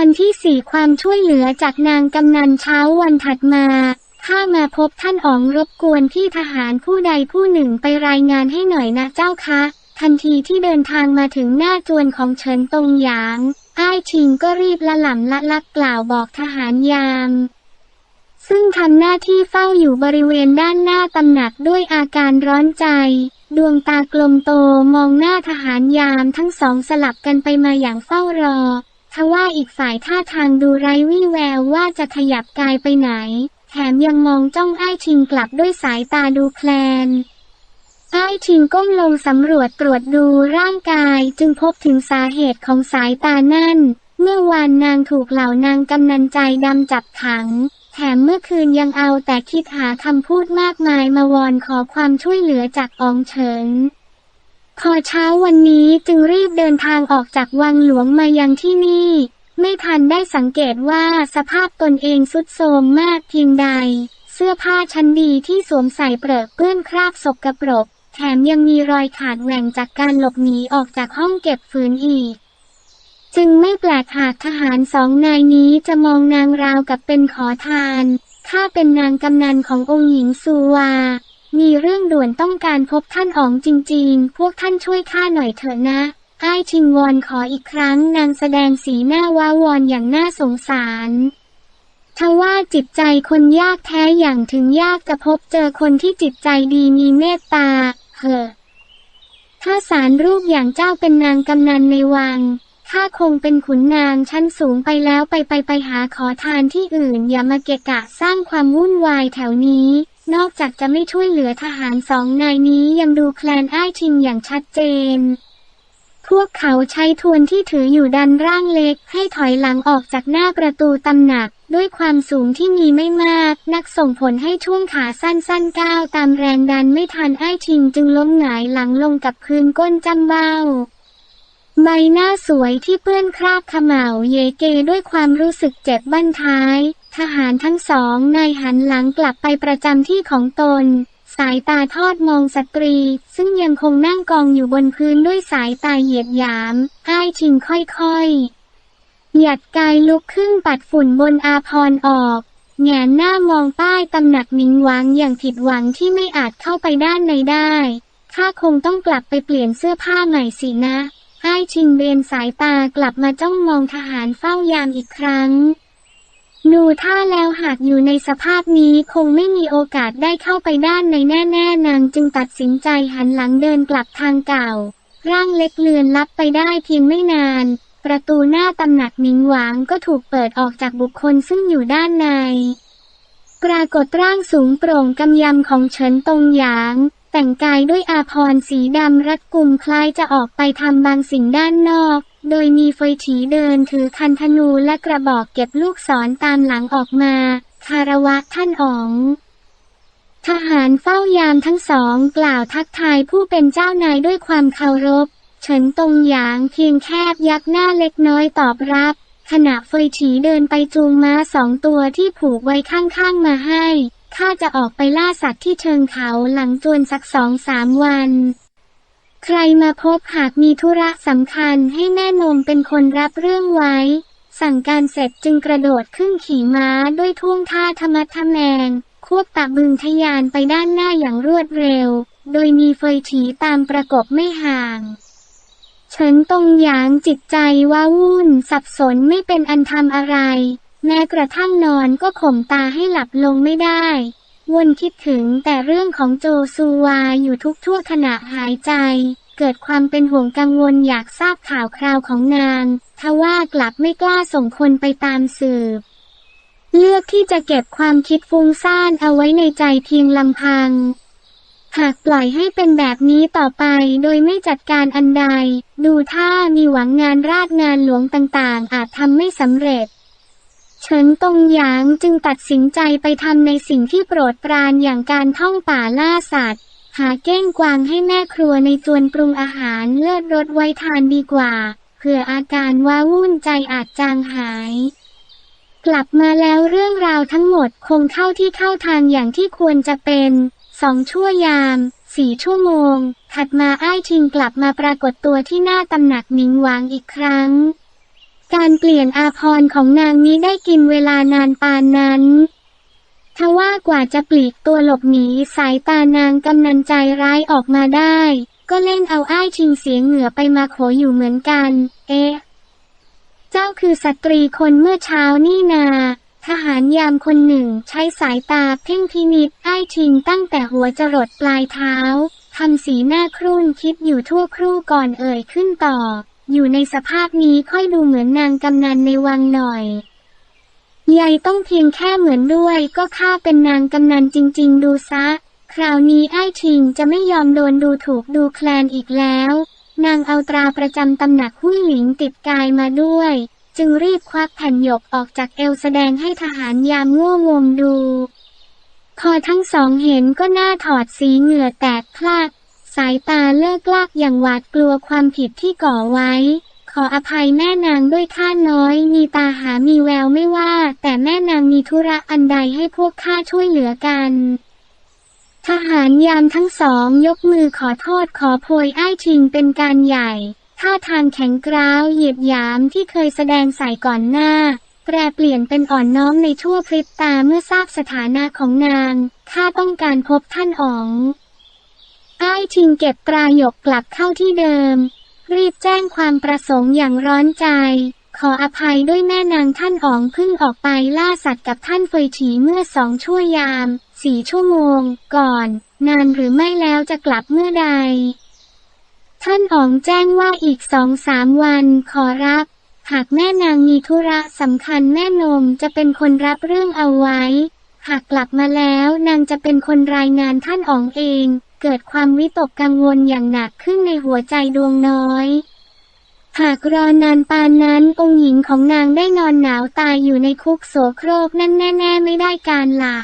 อนที่สี่ความช่วยเหลือจากนางกำนันเช้าวันถัดมาข้ามาพบท่านอ๋องรบกวนพี่ทหารผู้ใดผู้หนึ่งไปรายงานให้หน่อยนะเจ้าคะ ทันทีที่เดินทางมาถึงหน้าจวนของเฉินตงหยาง อ้ายชิงก็รีบละหล่ำละลักกล่าวบอกทหารยาม ซึ่งทำหน้าที่เฝ้าอยู่บริเวณด้านหน้าตำหนักด้วยอาการร้อนใจ ดวงตากลมโตมองหน้าทหารยามทั้งสองสลับกันไปมาอย่างเฝ้ารอ ทว่าอีกฝ่ายท่าทางดูไร้วี่แววว่าจะขยับกายไปไหน แถมยังมองจ้องไอ้ชิงกลับด้วยสายตาดูแคลนไอ้ชิงก้มลงสำรวจตรวจดูร่างกายจึงพบถึงสาเหตุของสายตานั่น เมื่อวานนางถูกเหล่านางกำนันใจดำจับขัง แถมเมื่อคืนยังเอาแต่คิดหาคำพูดมากมายมาวอนขอความช่วยเหลือจากอองเฉิน พอเช้าวันนี้จึงรีบเดินทางออกจากวังหลวงมายังที่นี่ ไม่ทันได้สังเกตว่าสภาพตนเองสุดโทรมมากเพียงใด เสื้อผ้าชั้นดีที่สวมใส่เปรอะเปื้อนคราบสกปรก แถมยังมีรอยขาดแหว่งจากการหลบหนีออกจากห้องเก็บฝืนอีก จึงไม่แปลกหากทหารสองนายนี้จะมองนางราวกับเป็นขอทานข้าเป็นนางกำนันขององค์หญิงซูวา มีเรื่องด่วนต้องการพบท่านอ๋องจริงๆ พวกท่านช่วยข้าหน่อยเถอะนะ อ้ายชิงวอนขออีกครั้งนางแสดงสีหน้าว้าวอนอย่างน่าสงสารทว่าจิตใจคนยากแท้อย่างถึงยากจะพบเจอคนที่จิตใจดีมีเมตตาเหอะถ้าสารรูปอย่างเจ้าเป็นนางกำนันในวังข้าคงเป็นขุนนางชั้นสูงไปแล้วไปไปไปหาขอทานที่อื่น อย่ามาเกะกะสร้างความวุ่นวายแถวนี้ นอกจากจะไม่ช่วยเหลือทหารสองนายนี้ยังดูแคลนอ้ายชิงอย่างชัดเจน พวกเขาใช้ทวนที่ถืออยู่ดันร่างเล็ก ให้ถอยหลังออกจากหน้าประตูตำหนัก ด้วยความสูงที่มีไม่มาก นักส่งผลให้ช่วงขาสั้นๆก้าวตามแรงดันไม่ทันไอ้ายชิงจึงล้มหงายหลังลงกับพื้นก้นจำเบ้าใบหน้าสวยที่เปื้อนคราบขม่าเยเกด้วยความรู้สึกเจ็บบั้นท้าย ทหารทั้งสองนายหันหลังกลับไปประจำที่ของตน สายตาทอดมองสตรี ซึ่งยังคงนั่งกองอยู่บนพื้นด้วยสายตาเหยียดหยามอ้ายชิงค่อยๆ หยัดกายลุกขึ้นปัดฝุ่นบนอาพรออกแงนหน้ามองป้ายตำหนักมิงหวังอย่างผิดหวังที่ไม่อาจเข้าไปด้านในได้ข้าคงต้องกลับไปเปลี่ยนเสื้อผ้าใหม่สินะอ้ชิงเบนสายตากลับมาจ้องมองทหารเฝ้ายามอีกครั้ง ดูท่าแล้วหากอยู่ในสภาพนี้คงไม่มีโอกาสได้เข้าไปด้านในแน่ๆนางจึงตัดสินใจหันหลังเดินกลับทางเก่า ร่างเล็กเลือนลับไปได้เพียงไม่นาน ประตูหน้าตำหนักหมิงหวางก็ถูกเปิดออกจากบุคคลซึ่งอยู่ด้านใน ปรากฏร่างสูงโปร่งกำยำของเฉินตงหยาง แต่งกายด้วยอาภรณ์สีดำรัดกุมคล้ายจะออกไปทำบางสิ่งด้านนอก โดยมีเฟยฉีเดินถือคันธนูและกระบอกเก็บลูกศรตามหลังออกมา คารวะท่านอ๋อง ทหารเฝ้ายามทั้งสองกล่าวทักทายผู้เป็นเจ้านายด้วยความเคารพ เฉินตงหยางเพียงแคบยักหน้าเล็กน้อยตอบรับ ขณะเฟยฉีเดินไปจูงม้าสองตัวที่ผูกไว้ข้างๆมาให้ข้าจะออกไปล่าสัตว์ที่เชิงเขาหลังจวนสักสองสามวัน ใครมาพบหากมีธุระสำคัญให้แม่นมเป็นคนรับเรื่องไว้ สั่งการเสร็จจึงกระโดดขึ้นขี่ม้าด้วยท่วงท่าธรรมะทะแมง ควบตะบึงทะยานไปด้านหน้าอย่างรวดเร็ว โดยมีเฟยฉีตามประกบไม่ห่างเฉินตงหยางจิตใจว้าวุ่นสับสนไม่เป็นอันทำอะไร แม้กระทั่งนอนก็ข่มตาให้หลับลงไม่ได้ วนคิดถึงแต่เรื่องของโจซูวาอยู่ทุกทั่วขณะหายใจ เกิดความเป็นห่วงกังวลอยากทราบข่าวคราวของนาง ทว่ากลับไม่กล้าส่งคนไปตามสืบ เลือกที่จะเก็บความคิดฟุ้งซ่านเอาไว้ในใจเพียงลำพังหากปล่อยให้เป็นแบบนี้ต่อไปโดยไม่จัดการอันใด ดูท่ามีหวังงานราชงานหลวงต่างๆ อาจทำไม่สำเร็จ เฉินตงหยางจึงตัดสินใจไปทำในสิ่งที่โปรดปรานอย่างการท่องป่าล่าสัตว์ หาเก้งกวางให้แม่ครัวในจวนปรุงอาหารเลิศรสไว้ทานดีกว่าเพื่ออาการว้าวุ่นใจอาจจางหาย กลับมาแล้วเรื่องราวทั้งหมดคงเข้าที่เข้าทางอย่างที่ควรจะเป็นสองชั่วยามสี่ชั่วโมง ถัดมาอ้ายชิงกลับมาปรากฏตัวที่หน้าตำหนักหมิงหวางอีกครั้ง การเปลี่ยนอาพรของนางนี้ได้กินเวลานานปานนั้นทว่ากว่าจะปลีกตัวหลบหนีสายตานางกำนันใจร้ายออกมาได้ ก็เล่นเอาอ้ายชิงเสียงเหงื่อไปมาโขอยู่เหมือนกัน เอ๊ะ เจ้าคือสตรีคนเมื่อเช้านี่นา ทหารยามคนหนึ่งใช้สายตาเพ่งพินิษอ้ายชิงตั้งแต่หัวจรดปลายเท้าทำสีหน้าครุ่นคิดอยู่ทั่วครู่ก่อนเอ่ยขึ้นต่อ อยู่ในสภาพนี้ค่อยดูเหมือนนางกำนันในวังหน่อยยายต้องเพียงแค่เหมือนด้วย ก็ข้าเป็นนางกำนันจริง ๆ ดูซะ คราวนี้ไอ้ายชิงจะไม่ยอมโดนดูถูกดูแคลนอีกแล้ว นางเอาตราประจำตำหนักหุ้ยหลิงติดกายมาด้วย จึงรีบควักแผ่นหยกออกจากเอวแสดงให้ทหารยามง่วงมดู พอทั้งสองเห็นก็หน้าถอดสีเหงื่อแตกพลาก สายตาเลิกลากอย่างหวาดกลัวความผิดที่ก่อไว้ ขออภัยแม่นางด้วยข้าน้อย มีตาหามีแววไม่ว่า แต่แม่นางมีธุระอันใดให้พวกข้าช่วยเหลือกัน ทหารยามทั้งสองยกมือขอโทษขอโพยอ้ายชิงเป็นการใหญ่ท่าทางแข็งกร้าวเหยียบหยามที่เคยแสดงใส่ก่อนหน้า แปรเปลี่ยนเป็นอ่อนน้อมในชั่วพริบตาเมื่อทราบสถานะของนางข้าต้องการพบท่านอ๋อง อ้ายชิงเก็บตราหยกกลับเข้าที่เดิม รีบแจ้งความประสงค์อย่างร้อนใจ ขออภัยด้วยแม่นางท่านอ๋องเพิ่งออกไปล่าสัตว์กับท่านเฟยฉีเมื่อสองชั่วยามสี่ชั่วโมง ก่อน นานหรือไม่แล้วจะกลับเมื่อใด ท่านอ๋องแจ้งว่าอีกสองสามวันขอรับหากแม่นางมีธุระสำคัญแม่นมจะเป็นคนรับเรื่องเอาไว้ หากกลับมาแล้วนางจะเป็นคนรายงานท่านอ๋องเอง เกิดความวิตกกังวลอย่างหนักขึ้นในหัวใจดวงน้อย หากรอนานปานนั้นองค์หญิงของนางได้นอนหนาวตายอยู่ในคุกโสโครกนั่นแน่ๆไม่ได้การล่ะ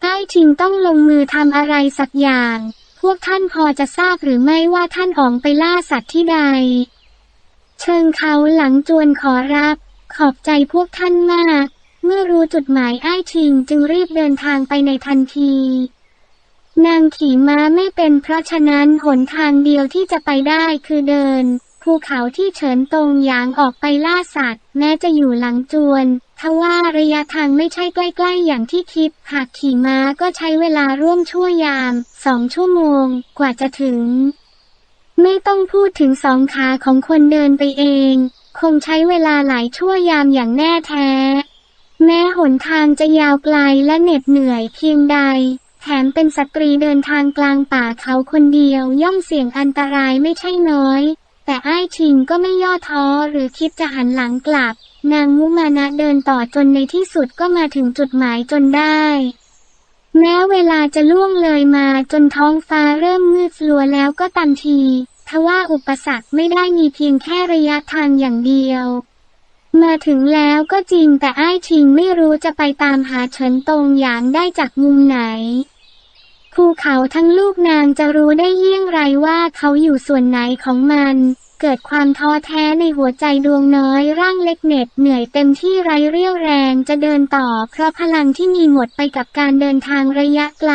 ใต้ชิงต้องลงมือทำอะไรสักอย่าง พวกท่านพอจะทราบหรือไม่ว่าท่านอองไปล่าสัตว์ที่ใด เชิงเขาหลังจวนขอรับ ขอบใจพวกท่านมาก เมื่อรู้จุดหมายไอ้ายชิงจึงรีบเดินทางไปในทันที นางขี่ม้าไม่เป็นเพราะฉะนั้นหนทางเดียวที่จะไปได้คือเดิน ภูเขาที่เฉินตรงหยางออกไปล่าสัตว์ แม้จะอยู่หลังจวนทว่าระยะทางไม่ใช่ใกล้ๆอย่างที่คิด หากขี่ม้าก็ใช้เวลาร่วมชั่วยามสองชั่วโมง กว่าจะถึง ไม่ต้องพูดถึงสองขาของคนเดินไปเอง คงใช้เวลาหลายชั่วยามอย่างแน่แท้ แม้หนทางจะยาวไกลและเหน็ดเหนื่อยเพียงใด แถมเป็นสตรีเดินทางกลางป่าเขาคนเดียวย่อมเสี่ยงอันตรายไม่ใช่น้อย แต่อ้ายชิงก็ไม่ย่อท้อหรือคิดจะหันหลังกลับ นางมุมานะเดินต่อจนในที่สุดก็มาถึงจุดหมายจนได้ แม้เวลาจะล่วงเลยมาจนท้องฟ้าเริ่มมืดลัวแล้วก็ตามทีทว่าอุปสรรคไม่ได้มีเพียงแค่ระยะทางอย่างเดียว มาถึงแล้วก็จริงแต่อ้ายชิงไม่รู้จะไปตามหาเฉินตงหยางได้จากมุมไหน ภูเขาทั้งลูกนางจะรู้ได้เยี่ยงไรว่าเขาอยู่ส่วนไหนของมัน เกิดความท้อแท้ในหัวใจดวงน้อยร่างเล็กเหน็ดเหนื่อยเต็มที่ไร้เรี่ยวแรงจะเดินต่อ เพราะพลังที่มีหมดไปกับการเดินทางระยะไกล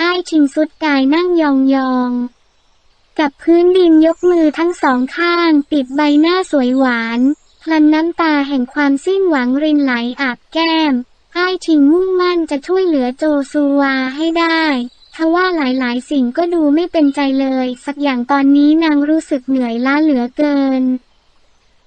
อ้ายชิงสุดกายนั่งยองยองๆกับพื้นดินยกมือทั้งสองข้าง ปิดใบหน้าสวยหวานพลันน้ำตาแห่งความสิ้นหวังรินไหลอาบแก้มอ้ายชิงมุ่งมั่นจะช่วยเหลือโจซูวาให้ได้ ทว่าหลายๆ สิ่งก็ดูไม่เป็นใจเลย สักอย่างตอนนี้นางรู้สึกเหนื่อยล้าเหลือเกิน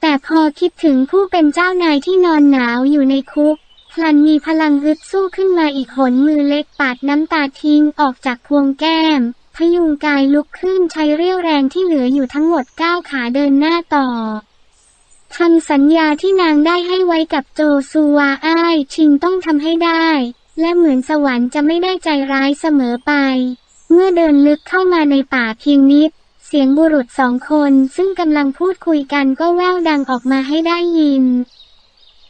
แต่พอคิดถึงผู้เป็นเจ้านายที่นอนหนาวอยู่ในคุกพลันมีพลังฮึดสู้ขึ้นมาอีกหนมือเล็กปาดน้ำตาทิ้งออกจากพวงแก้ม พยุงกายลุกขึ้นใช้เรี่ยวแรงที่เหลืออยู่ทั้งหมดก้าวขาเดินหน้าต่อคำสัญญาที่นางได้ให้ไว้กับโจซูวาอ้ายชิงต้องทำให้ได้ และเหมือนสวรรค์จะไม่ได้ใจร้ายเสมอไป เมื่อเดินลึกเข้ามาในป่าเพียงนิด เสียงบุรุษสองคนซึ่งกำลังพูดคุยกันก็แว่วดังออกมาให้ได้ยิน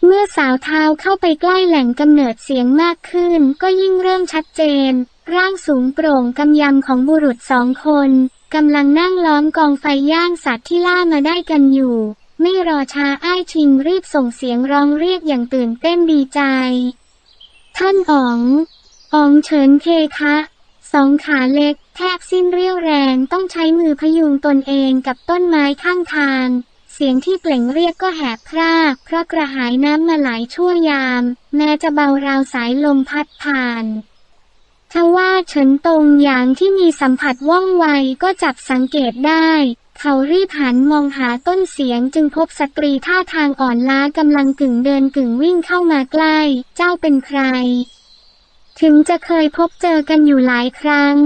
เมื่อสาวเท้าเข้าไปใกล้แหล่งกำเนิดเสียงมากขึ้น ก็ยิ่งเริ่มชัดเจน ร่างสูงโปร่งกำยำของบุรุษสองคนกำลังนั่งล้อมกองไฟย่างสัตว์ที่ล่ามาได้กันอยู่ ไม่รอช้าอ้ายชิงรีบส่งเสียงร้องเรียกอย่างตื่นเต้นดีใจ ท่านอ๋องอ๋องเฉินเคคะสองขาเล็กแทบสิ้นเรี่ยวแรงต้องใช้มือพยุงตนเองกับต้นไม้ข้างทาง เสียงที่เปล่งเรียกก็แหบพร่าเพราะกระหายน้ำมาหลายชั่วยาม แม้จะเบาราวสายลมพัดผ่านทว่าเฉินตรงอย่างที่มีสัมผัสว่องไวก็จับสังเกตได้ เขารีบหันมองหาต้นเสียงจึงพบสตรีท่าทางอ่อนล้ากำลังกึ่งเดินกึ่งวิ่งเข้ามาใกล้ เจ้าเป็นใคร ถึงจะเคยพบเจอกันอยู่หลายครั้ง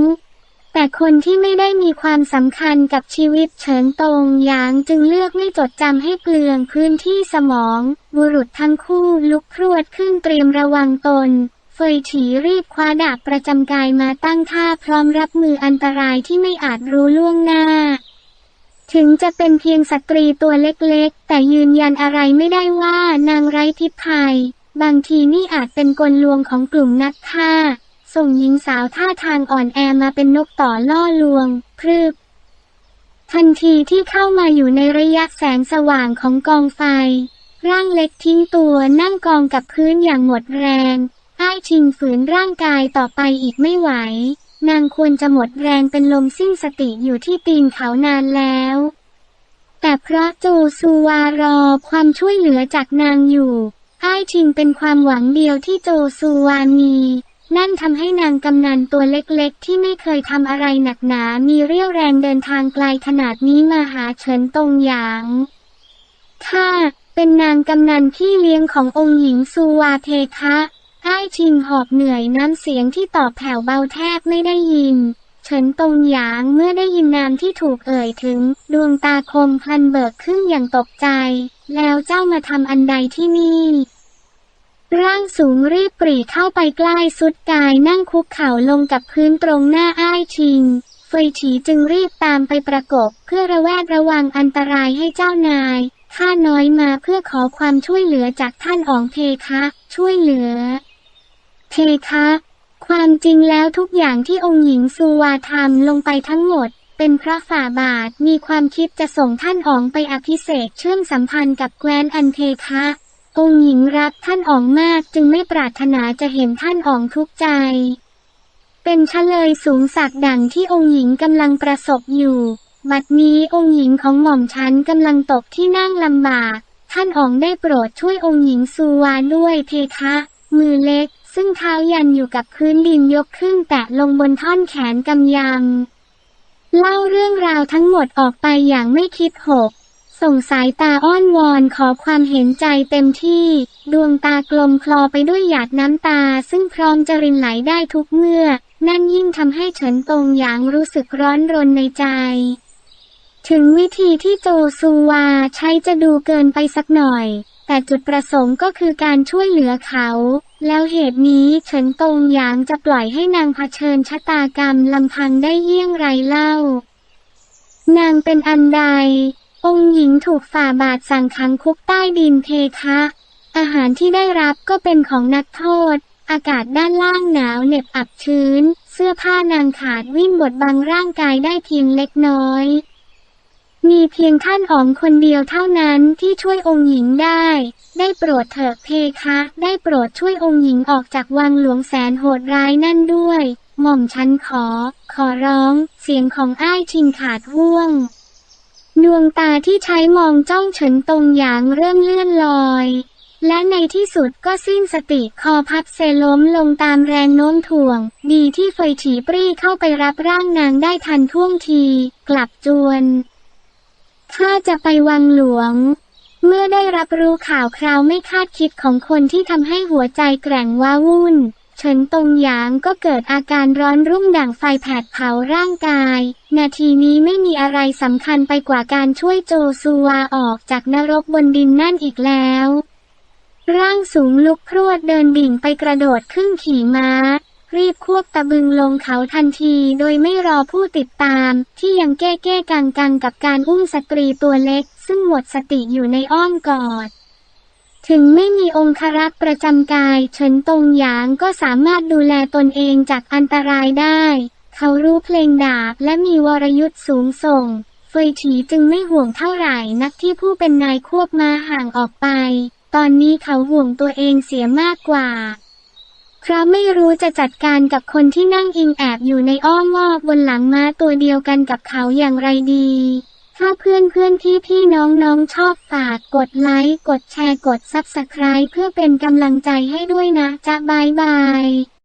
แต่คนที่ไม่ได้มีความสำคัญกับชีวิตเฉินตงหยางจึงเลือกไม่จดจำให้เปลืองพื้นที่สมอง บุรุษทั้งคู่ลุกพรวดขึ้นเตรียมระวังตนเฟยฉีรีบคว้าดาบประจำกายมาตั้งท่าพร้อมรับมืออันตรายที่ไม่อาจรู้ล่วงหน้า ถึงจะเป็นเพียงสตรีตัวเล็กๆ แต่ยืนยันอะไรไม่ได้ว่านางไร้ทิพย์ภัย บางทีนี่อาจเป็นกลลวงของกลุ่มนักฆ่า ส่งหญิงสาวท่าทางอ่อนแอมาเป็นนกต่อล่อลวง พรึบ ทันทีที่เข้ามาอยู่ในระยะแสงสว่างของกองไฟ ร่างเล็กทิ้งตัวนั่งกองกับพื้นอย่างหมดแรง อ้ายชิงฝืนร่างกายต่อไปอีกไม่ไหว นางควรจะหมดแรงเป็นลมสิ้นสติอยู่ที่ตีนเขานานแล้ว แต่เพราะโจซูวารอความช่วยเหลือจากนางอยู่อ้ายชิงเป็นความหวังเดียวที่โจซูวามี นั่นทำให้นางกำนันตัวเล็กๆ ที่ไม่เคยทำอะไรหนักหนา มีเรี่ยวแรงเดินทางไกลขนาดนี้มาหาเฉินตงหยางข้าเป็นนางกำนันพี่เลี้ยงขององค์หญิงซูวาเทคะ อ้ายชิงหอบเหนื่อยน้ำเสียงที่ตอบแผ่วเบาแทบไม่ได้ยิน เฉินตงหยางเมื่อได้ยินนามที่ถูกเอ่ยถึง ดวงตาคมพลันเบิกขึ้นอย่างตกใจ แล้วเจ้ามาทำอันใดที่นี่ ร่างสูงรีบปรีเข้าไปใกล้สุดกายนั่งคุกเข่าลงกับพื้นตรงหน้าอ้ายชิงเฟยฉีจึงรีบตามไปประกบเพื่อระแวดระวังอันตรายให้เจ้านายข้าน้อยมาเพื่อขอความช่วยเหลือจากท่านอ๋องเพคะ ช่วยเหลือ เพคะ ความจริงแล้วทุกอย่างที่องค์หญิงซูวาทำลงไปทั้งหมด เป็นเพราะฝ่าบาทมีความคิดจะส่งท่านอ๋องไปอภิเษกเชื่อมสัมพันธ์กับแคว้นอันเพคะ องค์หญิงรักท่านอ๋องมากจึงไม่ปรารถนาจะเห็นท่านอ๋องทุกข์ใจ เป็นเฉลยสูงสักดังที่องค์หญิงกำลังประสบอยู่ บัดนี้องค์หญิงของหม่อมฉันกำลังตกที่นั่งลำบาก ท่านอ๋องได้โปรดช่วยองค์หญิงซูวาด้วยเพคะ มือเล็ก ซึ่งเท้ายันอยู่กับพื้นดินยกขึ้นแตะลงบนท่อนแขนกำยำ เล่าเรื่องราวทั้งหมดออกไปอย่างไม่คิดหก ส่งสายตาอ้อนวอนขอความเห็นใจเต็มที่ ดวงตากลมคลอไปด้วยหยาดน้ำตา ซึ่งพร้อมจะรินไหลได้ทุกเมื่อ นั่นยิ่งทำให้เฉินตงหยางรู้สึกร้อนรนในใจถึงวิธีที่โจซูวาใช้จะดูเกินไปสักหน่อย แต่จุดประสงค์ก็คือการช่วยเหลือเขา แล้วเหตุนี้เฉินตงหยางจะปล่อยให้นางเผชิญชะตากรรมลำพังได้เยี่ยงไรเล่า นางเป็นอันใด องค์หญิงถูกฝ่าบาทสั่งขังคุกใต้ดินเพคะ อาหารที่ได้รับก็เป็นของนักโทษ อากาศด้านล่างหนาวเหน็บอับชื้น เสื้อผ้านางขาดวิ่งบดบังร่างกายได้เพียงเล็กน้อย มีเพียงท่านอ๋องคนเดียวเท่านั้นที่ช่วยองค์หญิงได้ ได้โปรดเถิดเพคะ ได้โปรดช่วยองค์หญิงออกจากวังหลวงแสนโหดร้ายนั่นด้วย หม่อมฉันขอ ขอร้อง เสียงของอ้ายชิงขาดห่วง ดวงตาที่ใช้มองจ้องเฉินตรงหยางเริ่มเลื่อนลอย และในที่สุดก็สิ้นสติคอพับเซล้มลงตามแรงโน้มถ่วง ดีที่เฟยฉีปรี้เข้าไปรับร่างนางได้ทันท่วงที กลับจวน ข้าจะไปวังหลวง เมื่อได้รับรู้ข่าวคราวไม่คาดคิดของคนที่ทำให้หัวใจแกร่งว้าวุ่น เฉินตงหยางก็เกิดอาการร้อนรุ่มด่างไฟแผดเผาร่างกาย นาทีนี้ไม่มีอะไรสำคัญไปกว่าการช่วยโจซูวาออกจากนรกบนดินนั่นอีกแล้ว ร่างสูงลุกพรวดเดินดิ่งไปกระโดดขึ้นขี่ม้า รีบควบตะบึงลงเขาทันทีโดยไม่รอผู้ติดตาม ที่ยังแก้แก้กังกังกับการอุ้มสตรีตัวเล็ก ซึ่งหมดสติอยู่ในอ้อมกอด ถึงไม่มีองครักษ์ประจำกาย เฉินตงหยางก็สามารถดูแลตนเองจากอันตรายได้ เขารู้เพลงดาบและมีวรยุทธ์สูงส่ง เฟยฉีจึงไม่ห่วงเท่าไหร่นักที่ผู้เป็นนายควบมาห่างออกไป ตอนนี้เขาห่วงตัวเองเสียมากกว่า พระไม่รู้จะจัดการกับคนที่นั่งอิงแอบอยู่ในอ้อมวอกบนหลังม้าตัวเดียวกันกับเขาอย่างไรดี ถ้าเพื่อนเพื่อนพี่พี่น้องน้องชอบฝากกดไลค์ กดแชร์ กดซับสไคร b เพื่อเป็นกำลังใจให้ด้วยนะ จะบายบาย